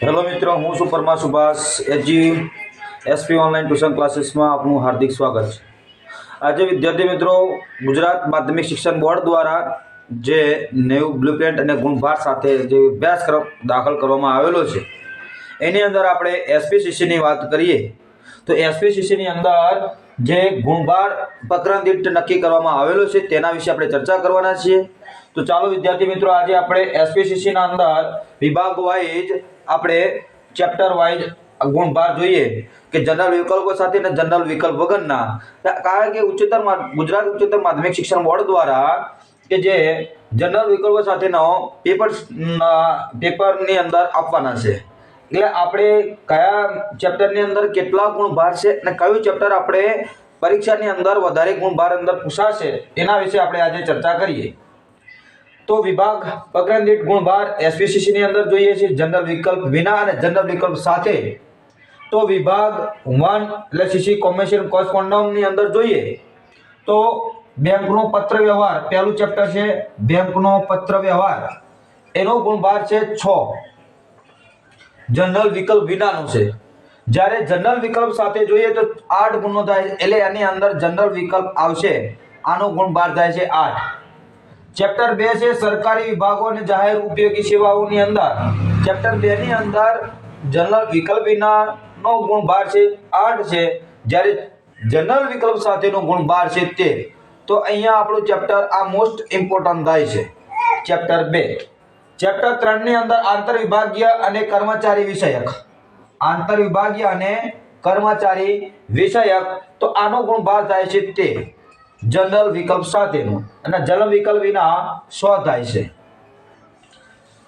Hello મિત્રો, હું છું Parma Subhash A G SP online tuition ક્લાસીસમાં આપનું હાર્દિક સ્વાગત છે. આજે વિદ્યાર્થી મિત્રો, ગુજરાત માધ્યમિક શિક્ષણ બોર્ડ દ્વારા જે નેવું બ્લુપ્રિન્ટ અને ગુણભાર સાથે જે અભ્યાસક્રમ દાખલ કરવામાં આવેલો છે, એની અંદર આપણે એસપીસીસીની વાત કરીએ. તો એસપીસીસીની અંદર જે ગુણભાર પ્રકરણ દીઠ નક્કી કરવામાં આવેલો છે, તેના વિશે આપણે ચર્ચા કરવાના છીએ. તો ચાલો, વિદ્યાર્થી મિત્રો, આજે આપણે એસપીસીસીના અંદર વિભાગ વાઇઝ આપણે ચેપ્ટર વાઇઝ ગુણભાર જોઈએ કે જનરલ વિકલ્પો સાથે અને જનરલ વિકલ્પ વગરના. કારણ કે ઉચ્ચતર ગુજરાત ઉચ્ચતર માધ્યમિક શિક્ષણ બોર્ડ દ્વારા કે જે જનરલ વિકલ્પો સાથેનો પેપર પેપરની અંદર આપવાના છે. એટલે આપણે કયા ચેપ્ટરની અંદર કેટલા ગુણ ભાર છે અને કયું ચેપ્ટર આપણે પરીક્ષાની અંદર વધારે ગુણ ભાર અંદર પૂછાશે એના વિશે આપણે આજે ચર્ચા કરીએ. તો વિભાગ પ્રકરણ દીઠ ગુણભાર એસપીસીસીની અંદર જોઈએ છે જનરલ વિકલ્પ વિના અને જનરલ વિકલ્પ સાથે. તો વિભાગ વન એટલે સીસી કોમર્શિયલ કોસ્પોન્ડમની અંદર જોઈએ. તો બેંકનો પત્ર વ્યવહાર પહેલું ચેપ્ટર છે, બેંકનો પત્ર વ્યવહાર એનો ગુણભાર છે છ. જનરલ વિકલ્પ વિનાનું છે. જ્યારે જનરલ વિકલ્પ સાથે જોઈએ તો આઠ ગુણનો થાય એટલે એની અંદર જનરલ વિકલ્પ આવશે. આનો ગુણભાર થાય છે આઠ. ચેપ્ટર બે છે, સરકારી વિભાગો અને જાહેર ઉપયોગી સેવાઓની અંદર. ચેપ્ટર બે ની અંદર જનરલ વિકલ્પ વિનાનો ગુણભાર છે, આઠ છે. જ્યારે જનરલ વિકલ્પ સાથેનો ગુણભાર છે તે તો અહીંયા આપણું ચેપ્ટર આ મોસ્ટ ઇમ્પોર્ટન્ટ થાય છે. ચેપ્ટર બે. ચેપ્ટર ત્રણની અંદર આંતર વિભાગીય અને કર્મચારી વિષયક. આંતર વિભાગીય અને કર્મચારી વિષયક, તો આનો ગુણભાર થાય છે તે. જનરલ વિકલ્પ સાથેનો. અને જનરલ વિકલ્પ વિના સો થાય છે.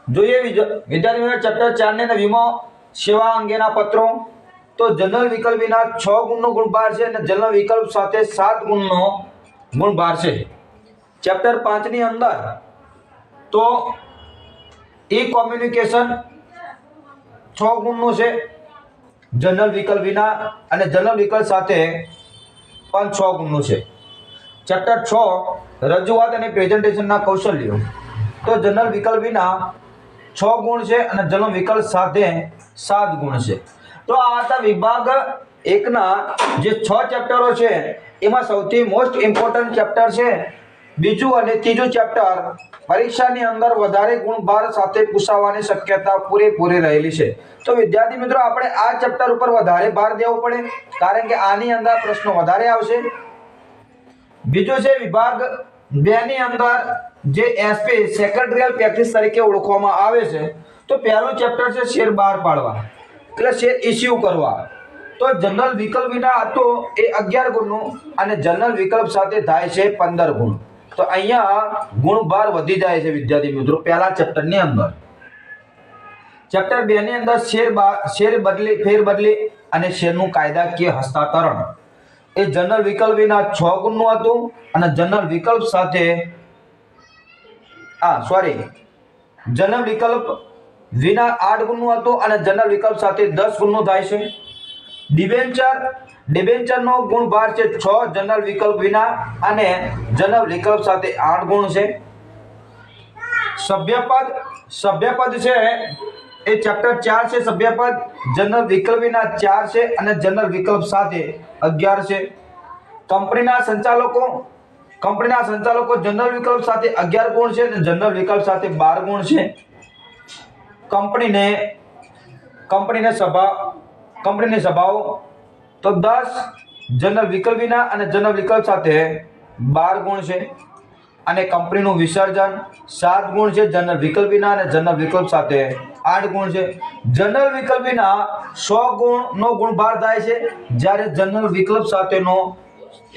જોઈએ વિજ- ચેપ્ટર ચાર ને વીમો સેવા અંગેના પત્રો. તો જનરલ વિકલ્પ વિના છ ગુણનો ગુણભાર છે અને જનરલ વિકલ્પ સાથે સાત ગુણનો ગુણભાર છે. ચેપ્ટર પાંચની અંદર, તો ઈ કોમ્યુનિકેશન છ ગુણનું છે. જનરલ વિકલ્પ વિના અને જનરલ વિકલ્પ સાથે પણ છ ગુણનું છે. ચેપ્ટર છ, રજૂઆત અને પ્રેઝન્ટેશનના કૌશલ્યો. તો જનરલ વિકલ્પ વિના છ ગુણ છે અને જનરલ વિકલ્પ સાથે સાત ગુણ છે. તો આ હતા વિભાગ એકના જે છ ચેપ્ટરો છે, એમાં સૌથી મોસ્ટ ઇમ્પોર્ટન્ટ ચેપ્ટર છે બીજું અને ત્રીજું ચેપ્ટર પરીક્ષાની અંદર વધારે ગુણભાર સાથે પૂછાવાની શક્યતા પૂરેપૂરી રહેલી છે. તો વિદ્યાર્થી મિત્રો, આપણે આ ચેપ્ટર ઉપર વધારે ભાર દેવો પડે, કારણ કે આની અંદર પ્રશ્નો વધારે આવશે. બીજું છે વિભાગ બે ની અંદર જે એસપી સેક્રેટરીયલ પ્રેક્ટિસ તરીકે ઓળખવામાં આવે છે. તો પહેલું ચેપ્ટર છે શેર બહાર પાડવા, એટલે શેર ઇસ્યુ કરવા. તો જનરલ વિકલ્પ વિના હતો એ અગિયાર ગુણનું અને જનરલ વિકલ્પ સાથે થાય છે પંદર ગુણ. તો અહીંયા ગુણભાર વધી જાય છે વિદ્યાર્થી મિત્રો. પહેલા ચેપ્ટરની અંદર. ચેપ્ટર બે ની અંદર શેર શેર બદલી, ફેર બદલી અને શેરનું કાયદાકીય હસ્તાંતરણ. એ જનરલ વિકલ્પ વિના છ ગુણનું હતું અને જનરલ વિકલ્પ સાથે, આ સોરી જનરલ વિકલ્પ વિના આઠ ગુણનું હતું અને જનરલ વિકલ્પ સાથે દસ ગુણનું થાય છે. ડિબેન્ચર, ડિબેન્ચરનો ગુણભાર છે છ, જનરલ વિકલ્પ વિના અને જનરલ વિકલ્પ સાથે આઠ ગુણ છે. સભ્યપદ સભ્યપદ છે એ ચેપ્ટર ચાર છે સભ્યપદ, જનરલ વિકલ્પ વિના ચાર છે અને જનરલ વિકલ્પ સાથે અગિયાર છે. કંપનીના સંચાલકો કંપનીના સંચાલકો જનરલ વિકલ્પ સાથે અગિયાર ગુણ છે અને જનરલ વિકલ્પ સાથે બાર ગુણ છે. કંપનીને કંપનીને સભા કંપનીની સભાઓ. તો દસ જનરલ વિકલ્પ વિના અને જનરલ વિકલ્પ સાથે બાર ગુણ છે અને કંપનીનું વિસર્જન સાત ગુણ છે જનરલ વિકલ્પ વિના અને જનરલ વિકલ્પ સાથે આઠ ગુણ છે. જનરલ વિકલ્પ વિના સો ગુણનો ગુણભાર થાય છે જ્યારે જનરલ વિકલ્પ સાથેનો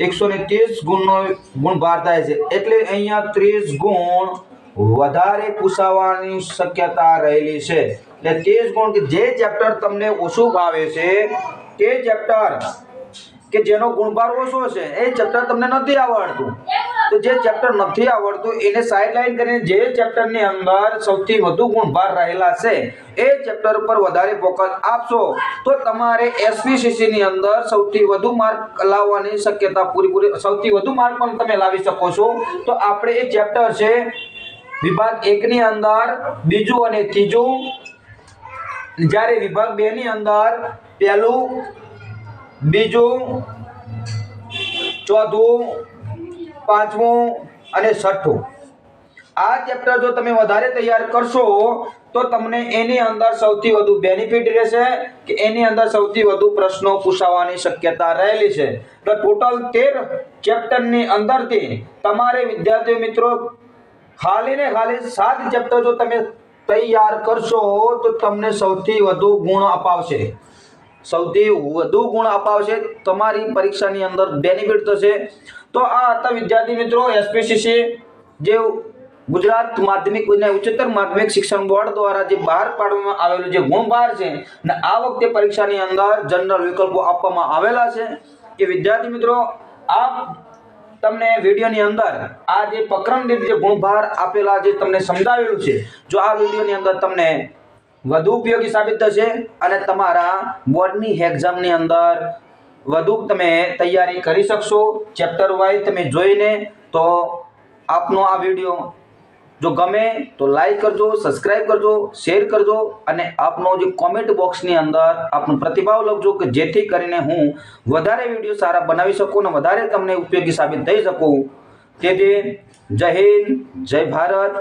એકસો ને ત્રીસ ગુણનો ગુણભાર થાય છે. એટલે અહીંયા ત્રીસ ગુણ વધારે પૂછાવાની શક્યતા રહેલી છે. એટલે જ ગુણ કે જે ચેપ્ટર તમને ઓછું ભાવે છે, તે ચેપ્ટર કે જેનો ગુણભાર ઓછો છે, એ ચેપ્ટર તમને નથી આવડતું. તો જે ચેપ્ટર નથી આવડતું, એને સાઇડલાઇન કરીને જે ચેપ્ટરની અંદર સૌથી વધુ ગુણભાર રહેલા છે, એ ચેપ્ટર ઉપર વધારે ફોકસ આપશો, તો તમારે એસપીસીસી ની અંદર સૌથી વધુ માર્ક લાવવાની શક્યતા પૂરેપૂરી, સૌથી વધુ માર્ક પણ તમે લાવી શકો છો. તો આપણે એ ચેપ્ટર છે વિભાગ એકની અંદર બીજું અને ત્રીજું. જ્યારે વિભાગ બે ની અંદર પહેલું, બીજું, ચોથું, પાંચમું અને છઠ્ઠું. આ ચેપ્ટર જો તમે વધારે તૈયાર કરશો, તો તમને એની અંદર સૌથી વધુ બેનિફિટ રહેશે કે એની અંદર સૌથી વધુ પ્રશ્નો પૂછાવાની શક્યતા રહેલી છે. તો ટોટલ તેર ચેપ્ટરની અંદરથી તમારે વિદ્યાર્થી મિત્રો ખાલી ને ખાલી સાત ચેપ્ટર જો તમે તૈયાર કરશો, તો તમને સૌથી વધુ ગુણ અપાવશે. સૌથી વધુ ગુણ અપાવશે, તમારી પરીક્ષાની અંદર બેનિફિટ થશે. તો આ હતા વિદ્યાર્થી મિત્રો એસપીસીસી જે ગુજરાત માધ્યમિક અને ઉચ્ચતર માધ્યમિક શિક્ષણ બોર્ડ દ્વારા જે બહાર પાડવામાં આવેલું જે ગુણભાર છે, ને આ વખતે પરીક્ષાની અંદર જનરલ વિકલ્પો આપવામાં આવેલા છે. કે વિદ્યાર્થી મિત્રો આ તમને વિડીયોની અંદર આ જે પ્રકરણ દીઠ જે ગુણભાર આપેલા જે તમને સમજાવેલું છે, જો આ વિડીયોની અંદર તમને વધુ ઉપયોગી સાબિત થશે અને તમારા બોર્ડની એક્ઝામની અંદર વધુ તમે તૈયારી કરી શકશો. ચેપ્ટર વાઇઝ તમે જોઈને તો આપનો આ વીડિયો જો ગમે તો લાઈક કરજો સબસ્ક્રાઇબ કરજો શેર કરજો અને આપનો જે કોમેન્ટ બોક્સની અંદર આપનો પ્રતિભાવ લખજો કે જેથી કરીને હું વધારે વીડિયો સારા બનાવી શકું અને વધારે તમને ઉપયોગી સાબિત થઈ શકું. તેથી જય હિન્દ, જય ભારત.